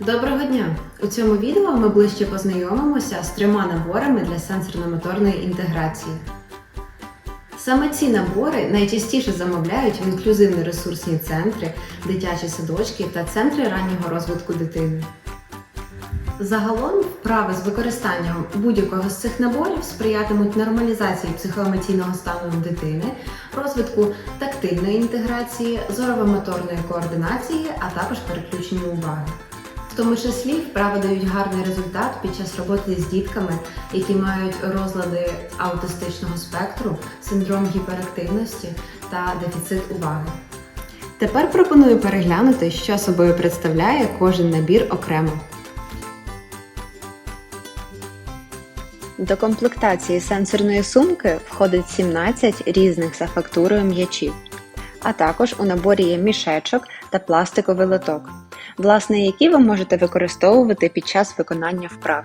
Доброго дня! У цьому відео ми ближче познайомимося з трьома наборами для сенсорно-моторної інтеграції. Саме ці набори найчастіше замовляють в інклюзивно-ресурсні центри, дитячі садочки та центри раннього розвитку дитини. Загалом вправи з використанням будь-якого з цих наборів сприятимуть нормалізації психоемоційного стану дитини, розвитку тактильної інтеграції, зорово-моторної координації, а також переключенню уваги. В тому числі вправи дають гарний результат під час роботи з дітками, які мають розлади аутистичного спектру, синдром гіперактивності та дефіцит уваги. Тепер пропоную переглянути, що собою представляє кожен набір окремо. До комплектації сенсорної сумки входить 17 різних за фактурою м'ячів. А також у наборі є мішечок та пластиковий лоток, власне, які ви можете використовувати під час виконання вправ.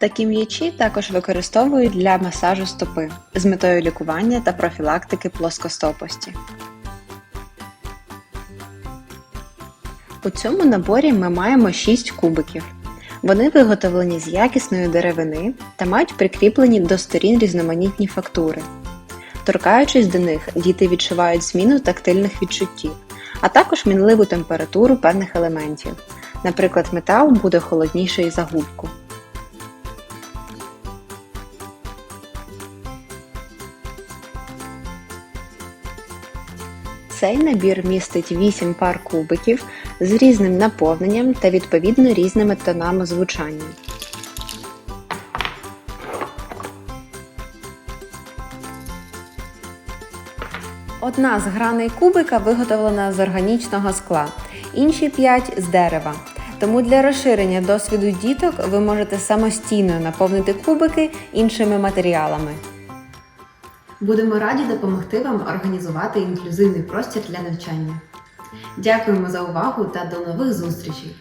Такі м'ячі також використовують для масажу стопи з метою лікування та профілактики плоскостопості. У цьому наборі ми маємо 6 кубиків. Вони виготовлені з якісної деревини та мають прикріплені до сторін різноманітні фактури. Торкаючись до них, діти відчувають зміну тактильних відчуттів, а також мінливу температуру певних елементів. Наприклад, метал буде холодніший за губку. Цей набір містить 8 пар кубиків з різним наповненням та відповідно різними тонами звучання. Одна з граней кубика виготовлена з органічного скла, інші 5 з дерева. Тому для розширення досвіду діток ви можете самостійно наповнити кубики іншими матеріалами. Будемо раді допомогти вам організувати інклюзивний простір для навчання. Дякуємо за увагу та до нових зустрічей!